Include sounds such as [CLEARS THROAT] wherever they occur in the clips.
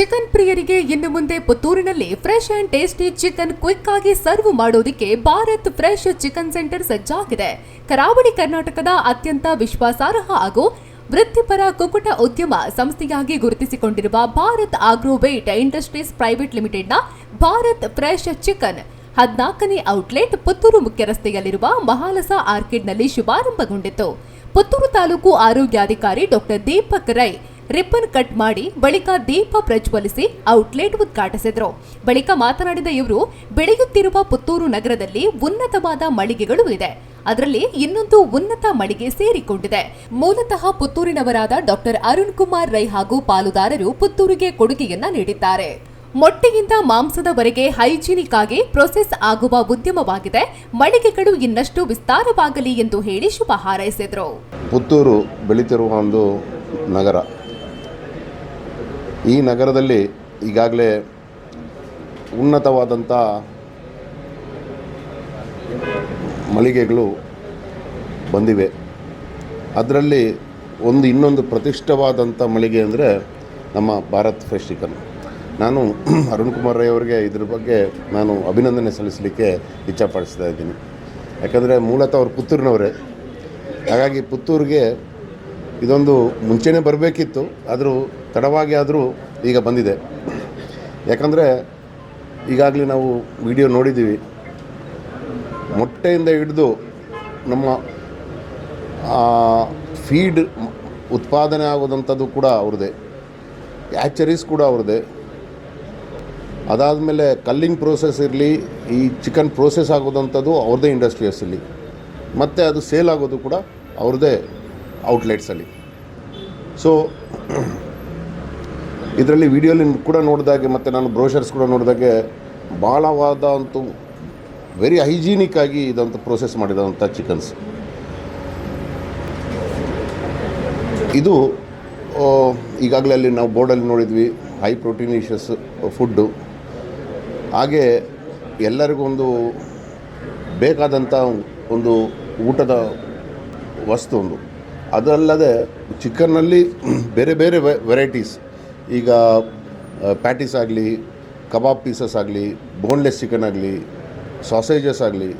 Chicken ಪ್ರಿಯರಿಗೆ ಇನ್ನು ಮುಂದೆ ಪುತ್ತೂರಿನಲ್ಲಿ fresh and tasty chicken quick ಆಗಿ ಸರ್ವ್ ಮಾಡೋದಕ್ಕೆ ಭಾರತ್ ಫ್ರೆಶ್ ಚಿಕನ್ ಸೆಂಟರ್ ಸಜ್ಜಾಗಿದೆ. ಕರಾವಳಿ ಕರ್ನಾಟಕದ ಅತ್ಯಂತ ವಿಶ್ವಾಸಾರ್ಹ ಹಾಗೂ ವೃತ್ತಿಪರ ಕುಕುಟ ಉದ್ಯಮ ಸಂಸ್ಥೆಯಾಗಿ ಗುರುತಿಸಿಕೊಂಡಿರುವ ಭಾರತ್ ಆಗ್ರೋವೇಟ್ ಇಂಡಸ್ಟ್ರೀಸ್ ಪ್ರೈವೇಟ್ ಲಿಮಿಟೆಡ್ನ ಭಾರತ್ ಫ್ರೆಶ್ ಚಿಕನ್ ಹದಿನಾಲ್ಕನೇ ಔಟ್ಲೆಟ್ ಪುತ್ತೂರು ಮುಖ್ಯ ರಸ್ತೆಯಲ್ಲಿರುವ ಮಹಾಲಸ ಆರ್ಕಿಡ್ನಲ್ಲಿ ಶುಭಾರಂಭಗೊಂಡಿತು ಪುತ್ತೂರು ತಾಲೂಕು ಆರೋಗ್ಯಾಧಿಕಾರಿ doctor Deepak Rai ribbon cut ಮಾಡಿ ಬಳಿಕ ದೀಪ ಪ್ರಜ್ವಲಿಸಿ ಔಟ್ಲೆಟ್ ಉದ್ಘಾಟಿಸಿದರು. ಬಳಿಕ ಮಾತನಾಡಿದ ಇವರು, ಬೆಳೆಯುತ್ತಿರುವ ಪುತ್ತೂರು ನಗರದಲ್ಲಿ ಉನ್ನತವಾದ ಮಳಿಗೆಗಳು ಇದೆ. ಅದರಲ್ಲಿ ಇನ್ನೊಂದು ಉನ್ನತ ಮಳಿಗೆ ಸೇರಿಕೊಂಡಿದೆ. ಮೂಲತಃ ಪುತ್ತೂರಿನವರಾದ ಡಾಕ್ಟರ್ ಅರುಣ್ ಕುಮಾರ್ ರೈ ಹಾಗೂ ಪಾಲುದಾರರು ಪುತ್ತೂರಿಗೆ ಕೊಡುಗೆಯನ್ನ ನೀಡಿದ್ದಾರೆ. ಮೊಟ್ಟೆಯಿಂದ ಮಾಂಸದವರೆಗೆ ಹೈಜೀನಿಕ್ ಆಗಿ ಪ್ರೊಸೆಸ್ ಆಗುವ ಉದ್ಯಮವಾಗಿದೆ. ಮಳಿಗೆಗಳು ಇನ್ನಷ್ಟು ವಿಸ್ತಾರವಾಗಲಿ ಎಂದು ಹೇಳಿ ಶುಭ ಹಾರೈಸಿದರು. ಪುತ್ತೂರು ಬೆಳೀತಿರುವ ಒಂದು ನಗರ. ಈ ನಗರದಲ್ಲಿ ಈಗಾಗಲೇ ಉನ್ನತವಾದಂಥ ಮಳಿಗೆಗಳು ಬಂದಿವೆ. ಅದರಲ್ಲಿ ಒಂದು ಇನ್ನೊಂದು ಪ್ರತಿಷ್ಠವಾದಂಥ ಮಳಿಗೆ ಅಂದರೆ ನಮ್ಮ ಭಾರತ್ ಫ್ರೆಶ್ ನಾನು [CLEARS THROAT] ಅರುಣ್ ಕುಮಾರ್ ರೈ ಅವರಿಗೆ ಇದ್ರ ಬಗ್ಗೆ ನಾನು ಅಭಿನಂದನೆ ಸಲ್ಲಿಸಲಿಕ್ಕೆ ಇಚ್ಛಪಡಿಸ್ತಾ ಇದ್ದೀನಿ. ಯಾಕಂದರೆ ಮೂಲತಃ ಅವರು ಪುತ್ತೂರಿನವರೇ. ಹಾಗಾಗಿ ಪುತ್ತೂರಿಗೆ ಇದೊಂದು ಮುಂಚೆನೇ ಬರಬೇಕಿತ್ತು, ಆದರೂ ತಡವಾಗಿ ಆದರೂ ಈಗ ಬಂದಿದೆ. ಯಾಕಂದರೆ ಈಗಾಗಲೇ ನಾವು ವಿಡಿಯೋ ನೋಡಿದ್ದೀವಿ. ಮೊಟ್ಟೆಯಿಂದ ಹಿಡಿದು ನಮ್ಮ ಫೀಡ್ ಉತ್ಪಾದನೆ ಆಗೋದಂಥದ್ದು ಕೂಡ ಅವ್ರದ್ದೇ. ಹ್ಯಾಚರೀಸ್ ಕೂಡ ಅವ್ರದ್ದೇ. ಅದಾದಮೇಲೆ ಕಲ್ಲಿಂಗ್ ಪ್ರೋಸೆಸ್ ಇರಲಿ, ಈ ಚಿಕನ್ ಪ್ರೋಸೆಸ್ ಆಗೋದಂಥದ್ದು ಅವ್ರದ್ದೇ ಇಂಡಸ್ಟ್ರಿಯಸ್ಸಲ್ಲಿ ಮತ್ತು ಅದು ಸೇಲ್ ಆಗೋದು ಕೂಡ ಅವ್ರದ್ದೇ. ಔಟ್ಲೆಟ್ಸಲ್ಲಿ ಸೊ ಇದರಲ್ಲಿ ವಿಡಿಯೋಲಿ ಕೂಡ ನೋಡಿದಾಗೆ ಮತ್ತು ನಾನು ಬ್ರೋಷರ್ಸ್ ಕೂಡ ನೋಡಿದಾಗೆ ಭಾಳವಾದ ಅಂತೂ ವೆರಿ ಹೈಜೀನಿಕ್ ಆಗಿ ಇದಂತ ಪ್ರೋಸೆಸ್ ಮಾಡಿದಂಥ ಚಿಕನ್ಸ್ ಇದು ಈಗಾಗಲೇ ಅಲ್ಲಿ ನಾವು ಬೋರ್ಡಲ್ಲಿ ನೋಡಿದ್ವಿ ಹೈ ಪ್ರೋಟೀನಿಷಿಯಸ್ ಫುಡ್ಡು ಹಾಗೆ ಎಲ್ಲರಿಗೂ ಒಂದು ಬೇಕಾದಂಥ ಒಂದು ಊಟದ ವಸ್ತು ಒಂದು. ಅದಲ್ಲದೆ ಚಿಕನ್ನಲ್ಲಿ ಬೇರೆ ಬೇರೆ ವೆರೈಟೀಸ್ ಈಗ ಪ್ಯಾಟೀಸ್ ಆಗಲಿ, ಕಬಾಬ್ ಪೀಸಸ್ ಆಗಲಿ ಬೋನ್ಲೆಸ್ ಚಿಕನ್ ಆಗಲಿ ಸಾಸೇಜಸ್ ಆಗಲಿ,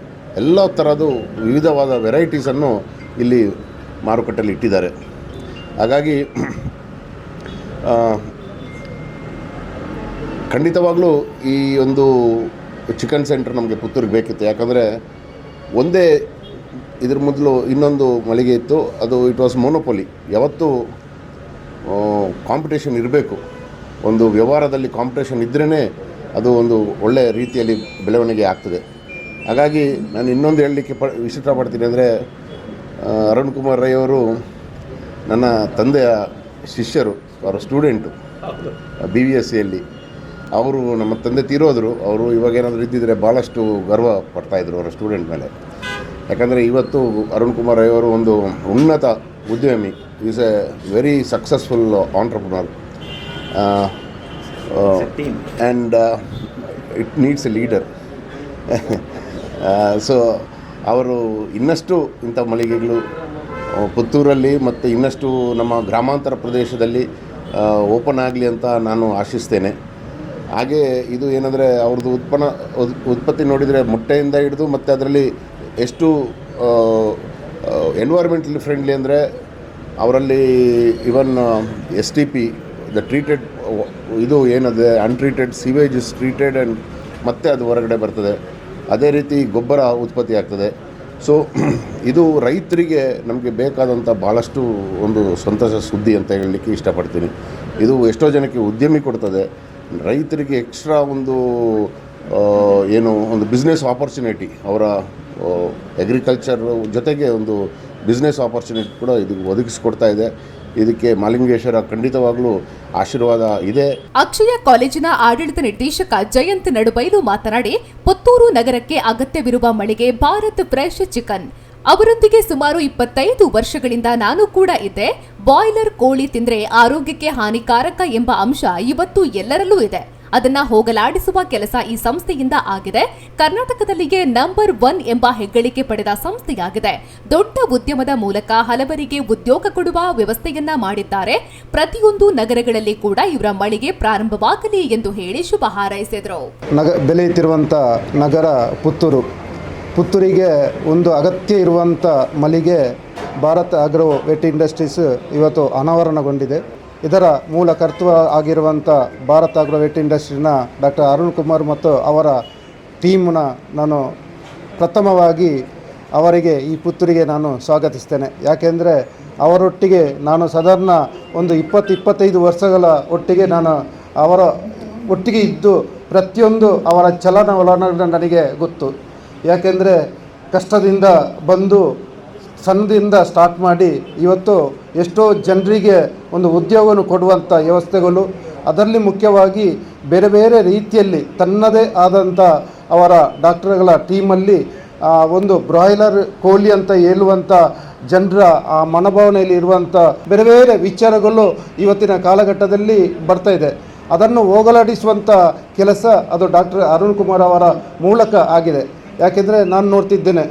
ಎಲ್ಲ ಥರದ್ದು ವಿವಿಧವಾದ ವೆರೈಟೀಸನ್ನು ಇಲ್ಲಿ ಮಾರುಕಟ್ಟೆಯಲ್ಲಿ ಇಟ್ಟಿದ್ದಾರೆ. ಹಾಗಾಗಿ ಖಂಡಿತವಾಗಲೂ ಈ ಒಂದು ಚಿಕನ್ ಸೆಂಟ್ರ್ ನಮಗೆ ಪುತ್ತೂರಿಗೆ ಬೇಕಿತ್ತು. ಯಾಕಂದರೆ, ಒಂದೇ ಇದ್ರ ಮೊದಲು ಇನ್ನೊಂದು ಮಳಿಗೆ ಇತ್ತು. ಅದು ಇಟ್ ವಾಸ್ ಮೋನೋಪೊಲಿ ಯಾವತ್ತೂ ಕಾಂಪಿಟೇಷನ್ ಇರಬೇಕು. ಒಂದು ವ್ಯವಹಾರದಲ್ಲಿ ಕಾಂಪಿಟೇಷನ್ ಇದ್ರೇ ಅದು ಒಂದು ಒಳ್ಳೆಯ ರೀತಿಯಲ್ಲಿ ಬೆಳವಣಿಗೆ ಆಗ್ತದೆ. ಹಾಗಾಗಿ ನಾನು ಇನ್ನೊಂದು ಹೇಳಲಿಕ್ಕೆ ಪ ಇಷ್ಟಪಡ್ತೀನಿ ಅಂದರೆ ಅರುಣ್ ಕುಮಾರ್ ರೈ ಅವರು ನನ್ನ ತಂದೆಯ ಶಿಷ್ಯರು ಅವರ ಸ್ಟೂಡೆಂಟು ಬಿ ವಿ ಎಸ್ ಸಿಯಲ್ಲಿ ಅವರು ನಮ್ಮ ತಂದೆ ತೀರೋದ್ರು. ಅವರು ಇವಾಗ ಏನಾದರೂ ಇದ್ದಿದ್ರೆ ಭಾಳಷ್ಟು ಗರ್ವ ಪಡ್ತಾಯಿದ್ರು ಅವರ ಸ್ಟೂಡೆಂಟ್ ಮೇಲೆ. ಯಾಕಂದರೆ ಇವತ್ತು ಅರುಣ್ ಕುಮಾರ್ ರೈ ಅವರು ಒಂದು ಉನ್ನತ ಉದ್ಯಮಿ. Is a very successful entrepreneur and it needs a leader so ಅವರು ಇನ್ನಷ್ಟು ಇಂಥ ಮಳಿಗೆಗಳು ಪುತ್ತೂರಲ್ಲಿ ಮತ್ತು ಇನ್ನಷ್ಟು ನಮ್ಮ ಗ್ರಾಮಾಂತರ ಪ್ರದೇಶದಲ್ಲಿ ಓಪನ್ ಆಗಲಿ ಅಂತ ನಾನು ಆಶಿಸ್ತೇನೆ. ಹಾಗೆ ಇದು ಏನಂದರೆ ಅವ್ರದ್ದು ಉತ್ಪನ್ನ ಉತ್ಪತ್ತಿ ನೋಡಿದರೆ ಮೊಟ್ಟೆಯಿಂದ ಹಿಡಿದು ಮತ್ತು ಅದರಲ್ಲಿ ಎಷ್ಟು ಎನ್ವೈರ್ಮೆಂಟಲಿ ಫ್ರೆಂಡ್ಲಿ ಅಂದರೆ ಅವರಲ್ಲಿ even S T P the treated ಇದು ಏನದೆ untreated sewage is treated and ಮತ್ತೆ ಅದು ಹೊರಗಡೆ ಬರ್ತದೆ. ಅದೇ ರೀತಿ ಗೊಬ್ಬರ ಉತ್ಪತ್ತಿ ಆಗ್ತದೆ. ಸೊ [CLEARS THROAT] ಇದು ರೈತರಿಗೆ ನಮಗೆ ಬೇಕಾದಂಥ ಭಾಳಷ್ಟು ಒಂದು ಸಂತಸ, ಸುದ್ದಿ ಅಂತ ಹೇಳಲಿಕ್ಕೆ ಇಷ್ಟಪಡ್ತೀನಿ. ಇದು ಎಷ್ಟೋ ಜನಕ್ಕೆ ಉದ್ಯಮಿ ಕೊಡ್ತದೆ. ರೈತರಿಗೆ ಎಕ್ಸ್ಟ್ರಾ ಒಂದು ಏನು, ಒಂದು ಬಿಸ್ನೆಸ್ ಆಪರ್ಚುನಿಟಿ ಅವರ ಅಗ್ರಿಕಲ್ಚರ್ ಜೊತೆಗೆ ಒಂದು ಬಿಸ್ನೆಸ್ ಆಪರ್ಚುನಿಟಿ ಕೂಡ ಇದು ಒದಗಿಸ್ಕೊಡ್ತಾ ಇದೆ. ಇದಕ್ಕೆ ಮಾಲಿಂಗೇಶ್ವರ ಖಂಡಿತವಾಗ್ಲೂ ಆಶೀರ್ವಾದ ಇದೆ. ಅಕ್ಷಯ ಕಾಲೇಜಿನ ಆಡಳಿತ ನಿರ್ದೇಶಕ ಜಯಂತ್ ನಡುಬೈಲು ಮಾತನಾಡಿ, ಪುತ್ತೂರು ನಗರಕ್ಕೆ ಅಗತ್ಯವಿರುವ ಮಳಿಗೆ ಭಾರತ್ ಫ್ರೆಶ್ ಚಿಕನ್. ಅವರೊಂದಿಗೆ ಸುಮಾರು ಇಪ್ಪತ್ತೈದು ವರ್ಷಗಳಿಂದ ನಾನು ಕೂಡ ಇದ್ದೆ. ಬಾಯ್ಲರ್ ಕೋಳಿ ತಿಂದ್ರೆ ಆರೋಗ್ಯಕ್ಕೆ ಹಾನಿಕಾರಕ ಎಂಬ ಅಂಶ ಇವತ್ತು ಎಲ್ಲರಲ್ಲೂ ಇದೆ. ಅದನ್ನ ಹೋಗಲಾಡಿಸುವ ಕೆಲಸ ಈ ಸಂಸ್ಥೆಯಿಂದ ಆಗಿದೆ. ಕರ್ನಾಟಕದಲ್ಲಿಗೆ ನಂಬರ್ ಒನ್ ಎಂಬ ಹೆಗ್ಗಳಿಕೆ ಪಡೆದ ಸಂಸ್ಥೆಯಾಗಿದೆ. ದೊಡ್ಡ ಉದ್ಯಮದ ಮೂಲಕ ಹಲವರಿಗೆ ಉದ್ಯೋಗ ಕೊಡುವ ವ್ಯವಸ್ಥೆಯನ್ನ ಮಾಡಿದ್ದಾರೆ. ಪ್ರತಿಯೊಂದು ನಗರಗಳಲ್ಲಿ ಕೂಡ ಇವರ ಮಳಿಗೆ ಪ್ರಾರಂಭವಾಗಲಿ ಎಂದು ಹೇಳಿ ಶುಭ ಹಾರೈಸಿದರು. ಬೆಲೆಯುತ್ತಿರುವಂತಹ ನಗರ ಪುತ್ತೂರು ಪುತ್ತೂರಿಗೆ ಒಂದು ಅಗತ್ಯ ಇರುವಂಥ ಮಳಿಗೆ ಭಾರತ್ ಆಗ್ರೋ ವೆಟ್ ಇಂಡಸ್ಟ್ರೀಸ್ ಇವತ್ತು ಅನಾವರಣಗೊಂಡಿದೆ. ಇದರ ಮೂಲ ಕರ್ತೃ ಆಗಿರುವಂಥ ಭಾರತ್ ಆಗ್ರೋ ವೆಟ್ ಇಂಡಸ್ಟ್ರಿನ ಡಾಕ್ಟರ್ ಅರುಣ್ ಕುಮಾರ್ ಮತ್ತು ಅವರ ಟೀಮ್ನ ನಾನು ಪ್ರಥಮವಾಗಿ ಅವರಿಗೆ ಈ ಪುತ್ತೂರಿಗೆ ನಾನು ಸ್ವಾಗತಿಸ್ತೇನೆ. ಯಾಕೆಂದರೆ ಅವರೊಟ್ಟಿಗೆ ನಾನು ಸಾಧಾರಣ ಒಂದು ಇಪ್ಪತ್ತು ಇಪ್ಪತ್ತೈದು ವರ್ಷಗಳ ಒಟ್ಟಿಗೆ ನಾನು ಅವರ ಒಟ್ಟಿಗೆ ಇದ್ದು ಪ್ರತಿಯೊಂದು ಅವರ ಚಲನವಲನ ನನಗೆ ಗೊತ್ತು. ಯಾಕೆಂದರೆ ಕಷ್ಟದಿಂದ ಬಂದು ಸಣ್ಣದಿಂದ ಸ್ಟಾರ್ಟ್ ಮಾಡಿ ಇವತ್ತು ಎಷ್ಟೋ ಜನರಿಗೆ ಒಂದು ಉದ್ಯೋಗವನ್ನು ಕೊಡುವಂಥ ವ್ಯವಸ್ಥೆಗಳು. ಅದರಲ್ಲಿ ಮುಖ್ಯವಾಗಿ ಬೇರೆ ಬೇರೆ ರೀತಿಯಲ್ಲಿ ತನ್ನದೇ ಆದಂಥ ಅವರ ಡಾಕ್ಟರ್ಗಳ ಟೀಮಲ್ಲಿ ಒಂದು ಬ್ರಾಯ್ಲರ್ ಕೋಳಿ ಅಂತ ಹೇಳುವಂಥ ಜನರ ಆ ಮನೋಭಾವನೆಯಲ್ಲಿ ಇರುವಂಥ ಬೇರೆ ಬೇರೆ ವಿಚಾರಗಳು ಇವತ್ತಿನ ಕಾಲಘಟ್ಟದಲ್ಲಿ ಬರ್ತಾ ಇದೆ. ಅದನ್ನು ಹೋಗಲಾಡಿಸುವಂಥ ಕೆಲಸ ಅದು ಡಾಕ್ಟರ್ ಅರುಣ್ ಕುಮಾರ್ ಅವರ ಮೂಲಕ ಆಗಿದೆ. ಯಾಕೆಂದರೆ ನಾನು ನೋಡ್ತಿದ್ದೇನೆ.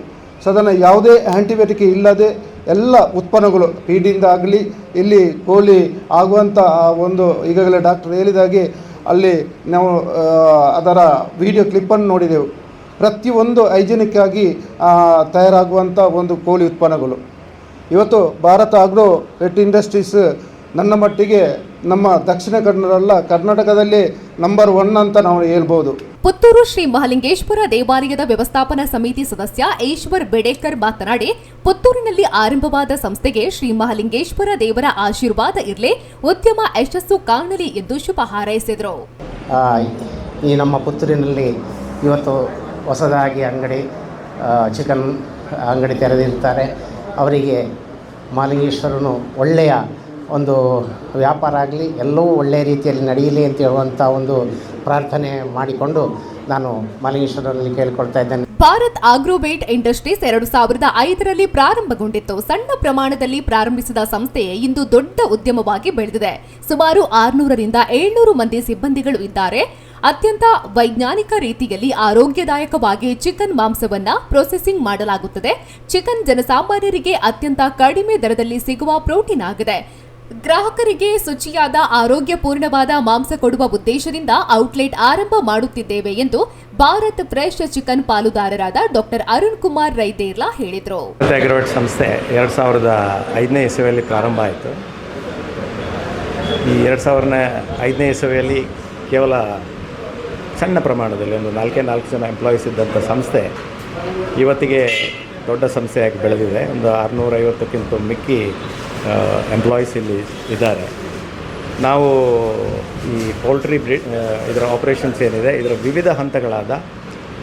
ಸದನ ಯಾವುದೇ ಆ್ಯಂಟಿಬಯೋಟಿಕ್ ಇಲ್ಲದೆ ಎಲ್ಲ ಉತ್ಪನ್ನಗಳು ಫೀಡಿಂದ ಆಗಲಿ, ಇಲ್ಲಿ ಕೋಳಿ ಆಗುವಂಥ ಒಂದು ಈಗಾಗಲೇ ಡಾಕ್ಟರ್ ಹೇಳಿದಾಗೆ ಅಲ್ಲಿ ನಾವು ಅದರ ವಿಡಿಯೋ ಕ್ಲಿಪ್ಪನ್ನು ನೋಡಿದೆವು. ಪ್ರತಿಯೊಂದು ಹೈಜೀನಿಕ್ ಆಗಿ ತಯಾರಾಗುವಂಥ ಒಂದು ಕೋಳಿ ಉತ್ಪನ್ನಗಳು. ಇವತ್ತು ಭಾರತ ಆಗ್ರೋ ವೆಟ್ ಇಂಡಸ್ಟ್ರೀಸ್ ನನ್ನ ಮಟ್ಟಿಗೆ ನಮ್ಮ ದಕ್ಷಿಣ ಕನ್ನಡ ಕರ್ನಾಟಕದಲ್ಲಿ ನಂಬರ್ ಒನ್ ಅಂತ ನಾವು ಹೇಳ್ಬೋದು. ಪುತ್ತೂರು ಶ್ರೀ ಮಹಾಲಿಂಗೇಶ್ವರ ದೇವಾಲಯದ ವ್ಯವಸ್ಥಾಪನಾ ಸಮಿತಿ ಸದಸ್ಯ ಈಶ್ವರ್ ಬೆಡೇಕರ್ ಮಾತನಾಡಿ, ಪುತ್ತೂರಿನಲ್ಲಿ ಆರಂಭವಾದ ಸಂಸ್ಥೆಗೆ ಶ್ರೀ ಮಹಾಲಿಂಗೇಶ್ವರ ದೇವರ ಆಶೀರ್ವಾದ ಇರಲಿ, ಉದ್ಯಮ ಯಶಸ್ಸು ಕಾಣಲಿ ಎಂದು ಶುಭ ಹಾರೈಸಿದರು. ಈ ನಮ್ಮ ಪುತ್ತೂರಿನಲ್ಲಿ ಇವತ್ತು ಹೊಸದಾಗಿ ಅಂಗಡಿ ಚಿಕನ್ ಅಂಗಡಿ ತೆರೆದಿರ್ತಾರೆ. ಅವರಿಗೆ ಮಹಾಲಿಂಗೇಶ್ವರನು ಒಳ್ಳೆಯ ಒಂದು ವ್ಯಾಪಾರ ಆಗಲಿ, ಎಲ್ಲವೂ ಒಳ್ಳೆಯ ರೀತಿಯಲ್ಲಿ ನಡೆಯಲಿ ಅಂತ ಹೇಳುವಂಥ ಒಂದು ಪ್ರಾರ್ಥನೆ ಮಾಡಿಕೊಂಡು ನಾನು ಮಾಲಿಂಗೇಶ್ವರನಲ್ಲಿ ಕೇಳಿಕೊಳ್ತಾ ಇದ್ದೇನೆ. ಭಾರತ್ ಆಗ್ರೋಬೇಟ್ ಇಂಡಸ್ಟ್ರೀಸ್ ಎರಡು ಸಾವಿರದ ಐದರಲ್ಲಿ ಪ್ರಾರಂಭಗೊಂಡಿತ್ತು. ಸಣ್ಣ ಪ್ರಮಾಣದಲ್ಲಿ ಪ್ರಾರಂಭಿಸಿದ ಸಂಸ್ಥೆ ಇಂದು ದೊಡ್ಡ ಉದ್ಯಮವಾಗಿ ಬೆಳೆದಿದೆ. ಸುಮಾರು ಆರುನೂರರಿಂದ ಏಳ್ನೂರು ಮಂದಿ ಸಿಬ್ಬಂದಿಗಳು ಇದ್ದಾರೆ. ಅತ್ಯಂತ ವೈಜ್ಞಾನಿಕ ರೀತಿಯಲ್ಲಿ ಆರೋಗ್ಯದಾಯಕವಾಗಿ ಚಿಕನ್ ಮಾಂಸವನ್ನ ಪ್ರೊಸೆಸಿಂಗ್ ಮಾಡಲಾಗುತ್ತದೆ. ಚಿಕನ್ ಜನಸಾಮಾನ್ಯರಿಗೆ ಅತ್ಯಂತ ಕಡಿಮೆ ದರದಲ್ಲಿ ಸಿಗುವ ಪ್ರೋಟೀನ್ ಆಗಿದೆ. ಗ್ರಾಹಕರಿಗೆ ಶುಚಿಯಾದ, ಆರೋಗ್ಯಪೂರ್ಣವಾದ ಮಾಂಸ ಕೊಡುವ ಉದ್ದೇಶದಿಂದ ಔಟ್ಲೆಟ್ ಆರಂಭ ಮಾಡುತ್ತಿದ್ದೇವೆ ಎಂದು ಭಾರತ್ ಫ್ರೆಶ್ ಚಿಕನ್ ಪಾಲುದಾರರಾದ ಡಾಕ್ಟರ್ ಅರುಣ್ ಕುಮಾರ್ ರೈದೇರ್ಲಾ ಹೇಳಿದರು. ಸಂಸ್ಥೆ ಎರಡು ಸಾವಿರದ ಐದನೇ ಇಸವಿಯಲ್ಲಿ ಪ್ರಾರಂಭ ಆಯಿತು. ಈ ಎರಡು ಸಾವಿರದ ಐದನೇ ಇಸವಿಯಲ್ಲಿ ಕೇವಲ ಸಣ್ಣ ಪ್ರಮಾಣದಲ್ಲಿ ಒಂದು ನಾಲ್ಕೇ ನಾಲ್ಕು ಜನ ಎಂಪ್ಲಾಯೀಸ್ ಇದ್ದಂಥ ಸಂಸ್ಥೆ ಇವತ್ತಿಗೆ ದೊಡ್ಡ ಸಂಸ್ಥೆಯಾಗಿ ಬೆಳೆದಿದೆ. ಒಂದು ಆರುನೂರೈವತ್ತಕ್ಕಿಂತ ಮಿಕ್ಕಿ ಎಂಪ್ಲಾಯೀಸ್ ಇಲ್ಲಿ ಇದ್ದಾರೆ. ನಾವು ಈ ಪೋಲ್ಟ್ರಿ ಬ್ರಿ ಇದರ ಆಪ್ರೇಷನ್ಸ್ ಏನಿದೆ, ಇದರ ವಿವಿಧ ಹಂತಗಳಾದ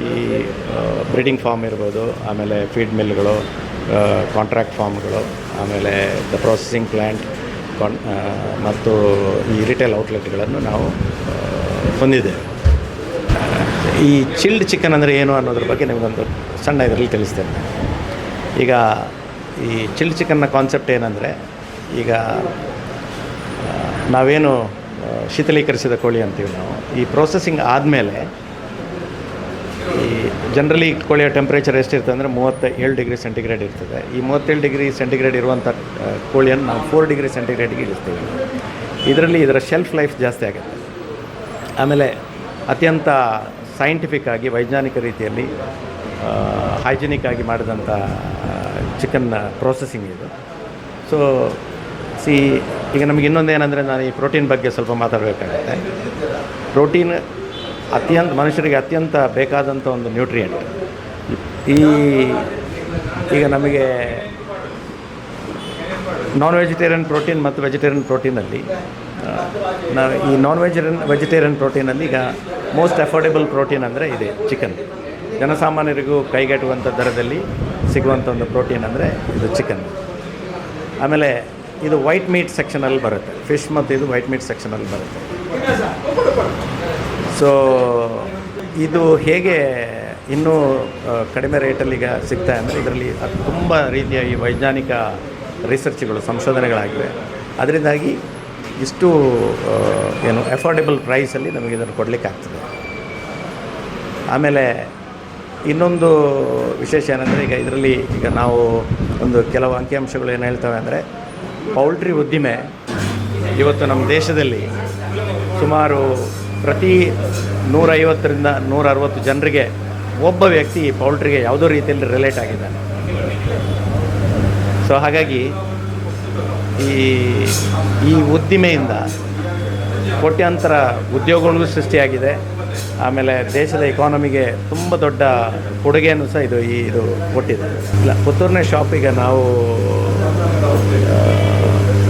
ಈ ಬ್ರೀಡಿಂಗ್ ಫಾರ್ಮ್ ಇರ್ಬೋದು, ಆಮೇಲೆ ಫೀಡ್ ಮಿಲ್ಗಳು ಕಾಂಟ್ರಾಕ್ಟ್ ಫಾರ್ಮ್ಗಳು ಆಮೇಲೆ ದ ಪ್ರೊಸೆಸಿಂಗ್ ಪ್ಲ್ಯಾಂಟ್ ಮತ್ತು ಈ ರಿಟೇಲ್ ಔಟ್ಲೆಟ್ಗಳನ್ನು ನಾವು ಹೊಂದಿದ್ದೇವೆ. ಈ ಚಿಲ್ಡ್ ಚಿಕನ್ ಅಂದರೆ ಏನು ಅನ್ನೋದ್ರ ಬಗ್ಗೆ ನಿಮಗೊಂದು ಸಣ್ಣ ಇದರಲ್ಲಿ ತಿಳಿಸ್ತೇನೆ. ಈಗ ಈ ಚಿಲ್ಲಿ ಚಿಕನ್ನ ಕಾನ್ಸೆಪ್ಟ್ ಏನಂದರೆ, ಈಗ ನಾವೇನು ಶೀತಲೀಕರಿಸಿದ ಕೋಳಿ ಅಂತೀವಿ ನಾವು, ಈ ಪ್ರೋಸೆಸಿಂಗ್ ಆದಮೇಲೆ ಈ ಜನರಲಿ ಕೋಳಿಯ ಟೆಂಪ್ರೇಚರ್ ಎಷ್ಟಿರ್ತದೆ ಅಂದರೆ ಮೂವತ್ತ ಏಳು ಡಿಗ್ರಿ ಸೆಂಟಿಗ್ರೇಡ್ ಇರ್ತದೆ. ಈ ಮೂವತ್ತೇಳು ಡಿಗ್ರಿ ಸೆಂಟಿಗ್ರೇಡ್ ಇರುವಂಥ ಕೋಳಿಯನ್ನು ನಾವು ಫೋರ್ ಡಿಗ್ರಿ ಸೆಂಟಿಗ್ರೇಡ್ಗೆ ಇಳಿಸ್ತೀವಿ. ಇದರಲ್ಲಿ ಇದರ ಶೆಲ್ಫ್ ಲೈಫ್ ಜಾಸ್ತಿ ಆಗುತ್ತೆ. ಆಮೇಲೆ ಅತ್ಯಂತ ಸೈಂಟಿಫಿಕ್ ಆಗಿ ವೈಜ್ಞಾನಿಕ ರೀತಿಯಲ್ಲಿ ಹೈಜಿನಿಕ್ ಆಗಿ ಮಾಡಿದಂಥ ಚಿಕನ್ ಪ್ರೋಸೆಸಿಂಗ್ ಇದು. ಸೊ ಸಿ ಈಗ ನಮಗೆ ಇನ್ನೊಂದು ಏನಂದರೆ ನಾನು ಈ ಪ್ರೋಟೀನ್ ಬಗ್ಗೆ ಸ್ವಲ್ಪ ಮಾತಾಡಬೇಕಾಗುತ್ತೆ. ಪ್ರೋಟೀನ್ ಅತ್ಯಂತ ಮನುಷ್ಯರಿಗೆ ಅತ್ಯಂತ ಬೇಕಾದಂಥ ಒಂದು ನ್ಯೂಟ್ರಿಯೆಂಟ್ ಈ, ಈಗ ನಮಗೆ ನಾನ್ ವೆಜಿಟೇರಿಯನ್ ಪ್ರೋಟೀನ್ ಮತ್ತು ವೆಜಿಟೇರಿಯನ್ ಪ್ರೋಟೀನಲ್ಲಿ ನಾವು ಈ ನಾನ್ ವೆಜಿಟೇರಿಯನ್ ವೆಜಿಟೇರಿಯನ್ ಪ್ರೋಟೀನಲ್ಲಿ ಈಗ ಮೋಸ್ಟ್ ಅಫೋರ್ಡೆಬಲ್ ಪ್ರೋಟೀನ್ ಅಂದರೆ ಇದೆ ಚಿಕನ್ ಜನಸಾಮಾನ್ಯರಿಗೂ ಕೈಗೆಟುವಂಥ ದರದಲ್ಲಿ ಸಿಗುವಂಥ ಒಂದು ಪ್ರೋಟೀನ್ ಅಂದರೆ ಇದು ಚಿಕನ್. ಆಮೇಲೆ ಇದು ವೈಟ್ ಮೀಟ್ ಸೆಕ್ಷನಲ್ಲಿ ಬರುತ್ತೆ. ಫಿಶ್ ಮತ್ತು ಇದು ವೈಟ್ ಮೀಟ್ ಸೆಕ್ಷನಲ್ಲಿ ಬರುತ್ತೆ. ಸೊ ಇದು ಹೇಗೆ ಇನ್ನೂ ಕಡಿಮೆ ರೇಟಲ್ಲಿ ಈಗ ಸಿಗ್ತಾ ಅಂದರೆ ಇದರಲ್ಲಿ ತುಂಬ ರೀತಿಯ ಈ ವೈಜ್ಞಾನಿಕ ರಿಸರ್ಚ್ಗಳು ಸಂಶೋಧನೆಗಳಾಗಿವೆ. ಅದರಿಂದಾಗಿ ಇಷ್ಟು ಏನು ಅಫೋರ್ಡೆಬಲ್ ಪ್ರೈಸಲ್ಲಿ ನಮಗೆ ಇದನ್ನು ಕೊಡಲಿಕ್ಕಾಗ್ತದೆ. ಆಮೇಲೆ ಇನ್ನೊಂದು ವಿಶೇಷ ಏನಂದರೆ ಈಗ ಇದರಲ್ಲಿ ಈಗ ನಾವು ಒಂದು ಕೆಲವು ಅಂಕಿಅಂಶಗಳು ಏನು ಹೇಳ್ತವೆ ಅಂದರೆ ಪೌಲ್ಟ್ರಿ ಉದ್ದಿಮೆ ಇವತ್ತು ನಮ್ಮ ದೇಶದಲ್ಲಿ ಸುಮಾರು ಪ್ರತಿ ನೂರೈವತ್ತರಿಂದ ನೂರ ಅರವತ್ತು ಜನರಿಗೆ ಒಬ್ಬ ವ್ಯಕ್ತಿ ಪೌಲ್ಟ್ರಿಗೆ ಯಾವುದೋ ರೀತಿಯಲ್ಲಿ ರಿಲೇಟ್ ಆಗಿದ್ದಾನೆ. ಸೊ ಹಾಗಾಗಿ ಈ ಈ ಉದ್ದಿಮೆಯಿಂದ ಕೋಟ್ಯಾಂತರ ಉದ್ಯೋಗಗಳಿಗೂ ಸೃಷ್ಟಿಯಾಗಿದೆ. ಆಮೇಲೆ ದೇಶದ ಎಕಾನಮಿಗೆ ತುಂಬ ದೊಡ್ಡ ಕೊಡುಗೆಯನ್ನು ಸಹ ಇದು ಈ ಇದು ಕೊಟ್ಟಿದೆ. ಇಲ್ಲ, ಪುತ್ತೂರನೇ ಶಾಪಿಗೆ ನಾವು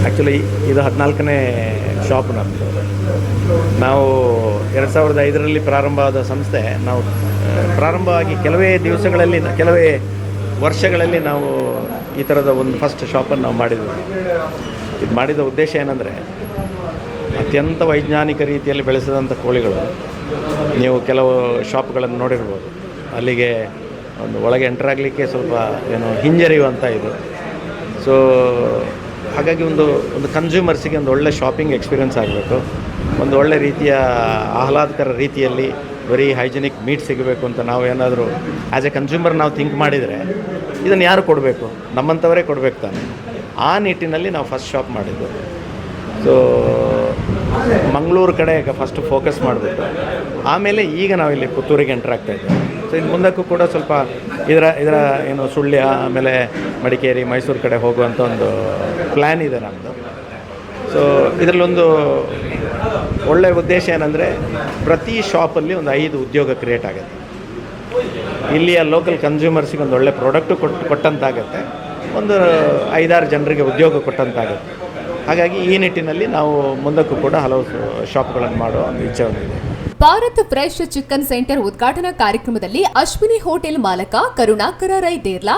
ಆ್ಯಕ್ಚುಲಿ ಇದು ಹದಿನಾಲ್ಕನೇ ಶಾಪ್ ನಮ್ಮದು ನಾವು ಎರಡು ಸಾವಿರದ ಐದರಲ್ಲಿ ಪ್ರಾರಂಭ ಆದ ಸಂಸ್ಥೆ, ನಾವು ಪ್ರಾರಂಭವಾಗಿ ಕೆಲವೇ ದಿವಸಗಳಲ್ಲಿ, ಕೆಲವೇ ವರ್ಷಗಳಲ್ಲಿ ನಾವು ಈ ಥರದ ಒಂದು ಫಸ್ಟ್ ಶಾಪನ್ನು ನಾವು ಮಾಡಿದ್ವಿ. ಇದು ಮಾಡಿದ ಉದ್ದೇಶ ಏನಂದರೆ, ಅತ್ಯಂತ ವೈಜ್ಞಾನಿಕ ರೀತಿಯಲ್ಲಿ ಬೆಳೆಸಿದಂಥ ಕೋಳಿಗಳು. ನೀವು ಕೆಲವು ಶಾಪ್ಗಳನ್ನು ನೋಡಿರ್ಬೋದು. ಅಲ್ಲಿಗೆ ಒಂದು ಒಳಗೆ ಎಂಟ್ರಾಗಲಿಕ್ಕೆ ಸ್ವಲ್ಪ ಏನು ಹಿಂಜರಿಯುವಂಥ ಇದು. ಸೊ ಹಾಗಾಗಿ ಒಂದು ಒಂದು ಕನ್ಸ್ಯೂಮರ್ಸಿಗೆ ಒಂದು ಒಳ್ಳೆ ಶಾಪಿಂಗ್ ಎಕ್ಸ್ಪೀರಿಯನ್ಸ್ ಆಗಬೇಕು. ಒಂದು ಒಳ್ಳೆ ರೀತಿಯ ಆಹ್ಲಾದಕರ ರೀತಿಯಲ್ಲಿ ಬರೀ ಹೈಜಿನಿಕ್ ಮೀಟ್ ಸಿಗಬೇಕು ಅಂತ ನಾವು ಏನಾದರೂ ಆ್ಯಸ್ ಎ ಕನ್ಸ್ಯೂಮರ್ ನಾವು ಥಿಂಕ್ ಮಾಡಿದರೆ ಇದನ್ನು ಯಾರು ಕೊಡಬೇಕು? ನಮ್ಮಂಥವರೇ ಕೊಡಬೇಕು ತಾನೆ. ಆ ನಿಟ್ಟಿನಲ್ಲಿ ನಾವು ಫಸ್ಟ್ ಶಾಪ್ ಮಾಡಿದ್ದು. ಸೊ ಮಂಗಳೂರು ಕಡೆ ಫಸ್ಟ್ ಫೋಕಸ್ ಮಾಡಬೇಕು. ಆಮೇಲೆ ಈಗ ನಾವು ಇಲ್ಲಿ ಪುತ್ತೂರಿಗೆ ಎಂಟರ್ ಆಗ್ತಾ ಇದ್ದೀವಿ ಸೊ ಇನ್ನು ಮುಂದಕ್ಕೂ ಕೂಡ ಸ್ವಲ್ಪ ಇದರ ಇದರ ಏನು ಸುಳ್ಯ, ಆಮೇಲೆ ಮಡಿಕೇರಿ, ಮೈಸೂರು ಕಡೆ ಹೋಗುವಂಥ ಒಂದು ಪ್ಲ್ಯಾನ್ ಇದೆ ನಮ್ಮದು ಸೊ ಇದರಲ್ಲೊಂದು ಒಳ್ಳೆಯ ಉದ್ದೇಶ ಏನಂದರೆ ಪ್ರತಿ ಶಾಪಲ್ಲಿ ಒಂದು ಐದು ಉದ್ಯೋಗ ಕ್ರಿಯೇಟ್ ಆಗುತ್ತೆ. ಇಲ್ಲಿಯ ಲೋಕಲ್ ಕನ್ಸ್ಯೂಮರ್ಸಿಗೆ ಒಂದು ಒಳ್ಳೆ ಪ್ರಾಡಕ್ಟು ಕೊಟ್ಟು ಕೊಟ್ಟಂತಾಗುತ್ತೆ. ಒಂದು ಐದಾರು ಜನರಿಗೆ ಉದ್ಯೋಗ ಕೊಟ್ಟಂತಾಗುತ್ತೆ. ಹಾಗಾಗಿ ಈ ನಿಟ್ಟಿನಲ್ಲಿ ನಾವು ಮುಂದಕ್ಕೂ ಕೂಡ ಹಲವು ಶಾಪ್ಗಳನ್ನು ಮಾಡುವ ಒಂದು ಇಚ್ಛೆ ಭಾರತ್ ಫ್ರೆಶ್ ಚಿಕನ್ ಸೆಂಟರ್ ಉದ್ಘಾಟನಾ ಕಾರ್ಯಕ್ರಮದಲ್ಲಿ ಅಶ್ವಿನಿ ಹೋಟೆಲ್ ಮಾಲಕ ಕರುಣಾಕರ ರೈ ದೇರ್ಲಾ,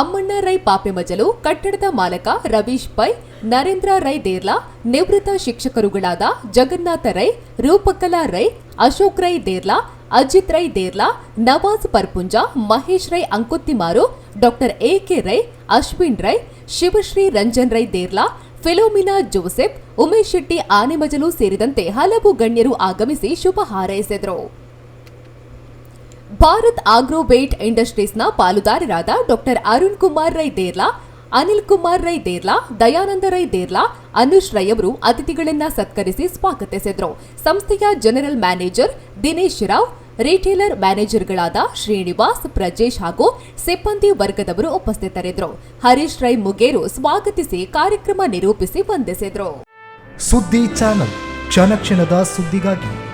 ಅಮ್ಮಣ್ಣ ರೈ ಪಾಪೆಮಜಲು ಕಟ್ಟಡದ ಮಾಲಕ ರವೀಶ್ ಪೈ, ನರೇಂದ್ರ ರೈ ದೇರ್ಲಾ, ನಿವೃತ್ತ ಶಿಕ್ಷಕರುಗಳಾದ Jagannatha Rai, Roopakala Rai, Ashok Rai Derla, Ajit Rai Derla, Nawaz Parpunja, Mahesh Rai Ankuttimaru doctor A K Rai, Ashwin Rai, Shivashree Ranjan Rai Derla, Philomena Joseph, Umesh Shetty Anemajalu ಸೇರಿದಂತೆ ಹಲವು ಗಣ್ಯರು ಆಗಮಿಸಿ ಶುಭ ಹಾರೈಸಿದರು. ಭಾರತ್ ಆಗ್ರೋವೇಟ್ ಇಂಡಸ್ಟ್ರೀಸ್ನ ಪಾಲುದಾರರಾದ doctor Arun Kumar Rai Derla, Anil Kumar Rai Derla, Dayananda Rai Derla, Anush Rai ಅವರು ಅತಿಥಿಗಳನ್ನ ಸತ್ಕರಿಸಿ ಸ್ವಾಗತಿಸಿದರು. ಸಂಸ್ಥೆಯ general manager Dinesh Rao retailer ಮ್ಯಾನೇಜರ್ಗಳಾದ Srinivas, Prajesh ಹಾಗೂ ಸಿಬ್ಬಂದಿ ವರ್ಗದವರು ಉಪಸ್ಥಿತರಿದ್ದರು. ಹರೀಶ್ ರೈ ಮುಗೇರು ಸ್ವಾಗತಿಸಿ ಕಾರ್ಯಕ್ರಮ ನಿರೂಪಿಸಿ ವಂದಿಸಿದರು. ಸುದ್ದಿ ಚಾನಲ್. ಕ್ಷಣ ಕ್ಷಣದ ಸುದ್ದಿಗಾಗಿ